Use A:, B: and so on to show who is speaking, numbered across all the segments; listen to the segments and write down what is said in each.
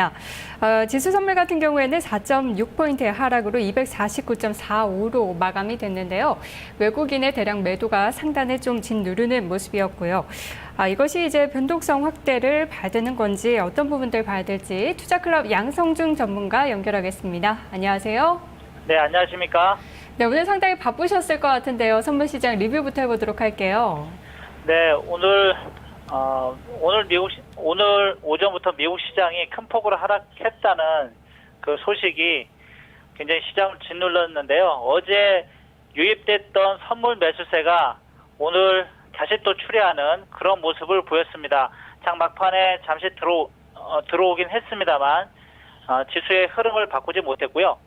A: 알아보겠습니다. 어, 지수 선물 같은 경우에는 4.6포인트의 하락으로 249.45로 마감이 됐는데요. 외국인의 대량 매도가 상단에 좀 짓누르는 모습이었고요. 아, 이것이 이제 변동성 확대를 받는 건지 어떤 부분들 봐야 될지 투자클럽 양성중 전문가 연결하겠습니다. 안녕하세요.
B: 네, 안녕하십니까?
A: 네, 오늘 상당히 바쁘셨을 것 같은데요. 선물 시장 리뷰부터 해보도록 할게요.
B: 네, 오늘 어, 오늘 미국 시- 오늘 오전부터 미국 시장이 큰 폭으로 하락했다는 그 소식이 굉장히 시장을 짓눌렀는데요. 어제 유입됐던 선물 매수세가 오늘 다시 또 출회하는 그런 모습을 보였습니다. 장 막판에 잠시 들어 어, 들어오긴 했습니다만 어, 지수의 흐름을 바꾸지 못했고요.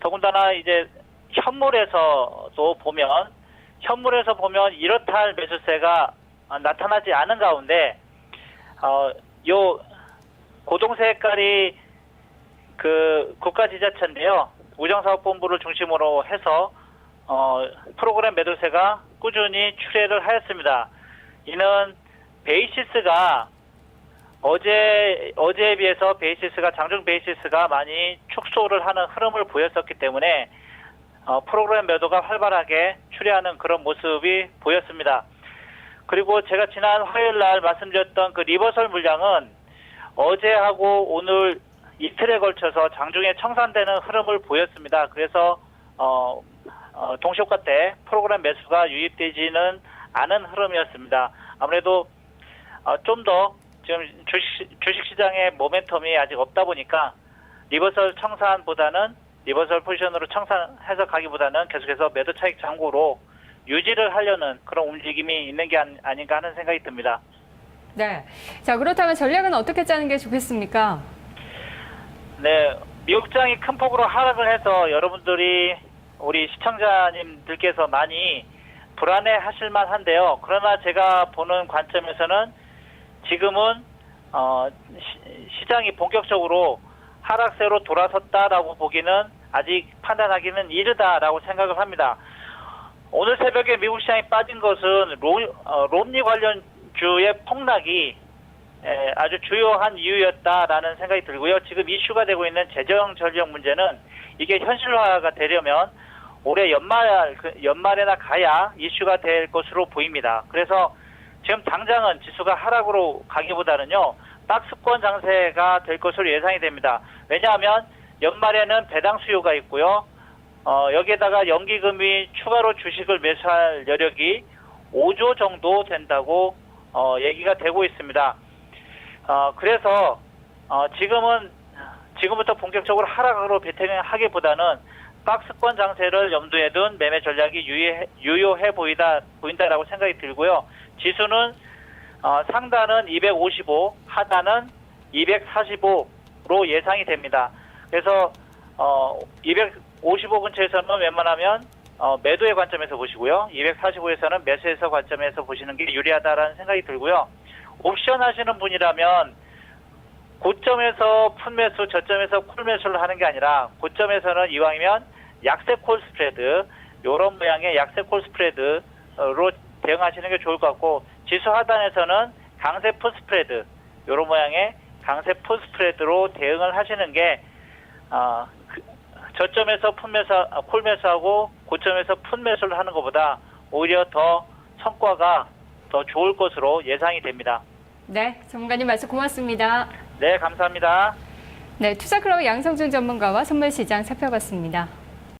B: 더군다나 이제 현물에서도 보면 현물에서 보면 이렇다 할 매수세가 어, 나타나지 않은 가운데 어, 요 고동 색깔이 그 국가지자체인데요. 우정사업본부를 중심으로 해서 어, 프로그램 매도세가 꾸준히 출회를 하였습니다. 이는 베이시스가 어제 어제에 비해서 베이시스가 장중 베이시스가 많이 축소를 하는 흐름을 보였었기 때문에 어, 프로그램 매도가 활발하게 출회하는 그런 모습이 보였습니다. 그리고 제가 지난 화요일 날 말씀드렸던 그 리버설 물량은 어제하고 오늘 이틀에 걸쳐서 장중에 청산되는 흐름을 보였습니다. 그래서 어, 어, 동시효과 때 프로그램 매수가 유입되지는 않은 흐름이었습니다. 아무래도 어, 좀더 지금 주식, 주식 시장의 모멘텀이 아직 없다 보니까 리버설 청산보다는 리버설 포지션으로 청산해서 가기보다는 계속해서 매도 차익 장고로 유지를 하려는 그런 움직임이 있는 게 아니- 아닌가 하는 생각이 듭니다.
A: 네. 자, 그렇다면 전략은 어떻게 짜는 게 좋겠습니까?
B: 네, 미국장이 큰 폭으로 하락을 해서 여러분들이 우리 시청자님들께서 많이 불안해 하실 만 한데요. 그러나 제가 보는 관점에서는 지금은 어, 시, 장이 본격적으로 하락세로 돌아섰다라고 보기는 아직 판단하기는 이르다라고 생각을 합니다. 오늘 새벽에 미국 시장이 빠진 것은 로, 어, 롬니 관련 주의 폭락이 에, 아주 주요한 이유였다라는 생각이 들고요. 지금 이슈가 되고 있는 재정 전력 문제는 이게 현실화가 되려면 올해 연말 그 연말에나 가야 이슈가 될 것으로 보입니다. 그래서 지금 당장은 지수가 하락으로 가기보다는요 박스권 장세가 될 것으로 예상이 됩니다. 왜냐하면 연말에는 배당 수요가 있고요. 어, 여기에다가 연기금이 추가로 주식을 매수할 여력이 5조 정도 된다고 어, 얘기가 되고 있습니다. 어, 그래서 어, 지금은 지금부터 본격적으로 하락으로 배팅하기보다는 박스권 장세를 염두에 둔 매매 전략이 유효해, 유효해 보이다 보인다라고 생각이 들고요. 지수는 어, 상단은 255, 하단은 245로 예상이 됩니다. 그래서 어, 255 근처에서는 웬만하면 어, 매도의 관점에서 보시고요. 245에서는 매수에서 관점에서 보시는 게 유리하다라는 생각이 들고요. 옵션 하시는 분이라면 고점에서 푼매수, 저점에서 콜매수를 하는 게 아니라 고점에서는 이왕이면 약세 콜 스프레드, 요런 모양의 약세 콜 스프레드로 대응하시는 게 좋을 것 같고 지수 하단에서는 강세 풋 스프레드, 요런 모양의 강세 풋 스프레드로 대응을 하시는 게 어, 그, 저점에서 푼매수, 아, 콜매수하고 고점에서 푼매수를 하는 것보다 오히려 더 성과가 더 좋을 것으로 예상이 됩니다.
A: 네, 전문가님 말씀 고맙습니다.
B: 네, 감사합니다.
A: 네, 투자클럽 양성준 전문가와 선물 시장 살펴봤습니다.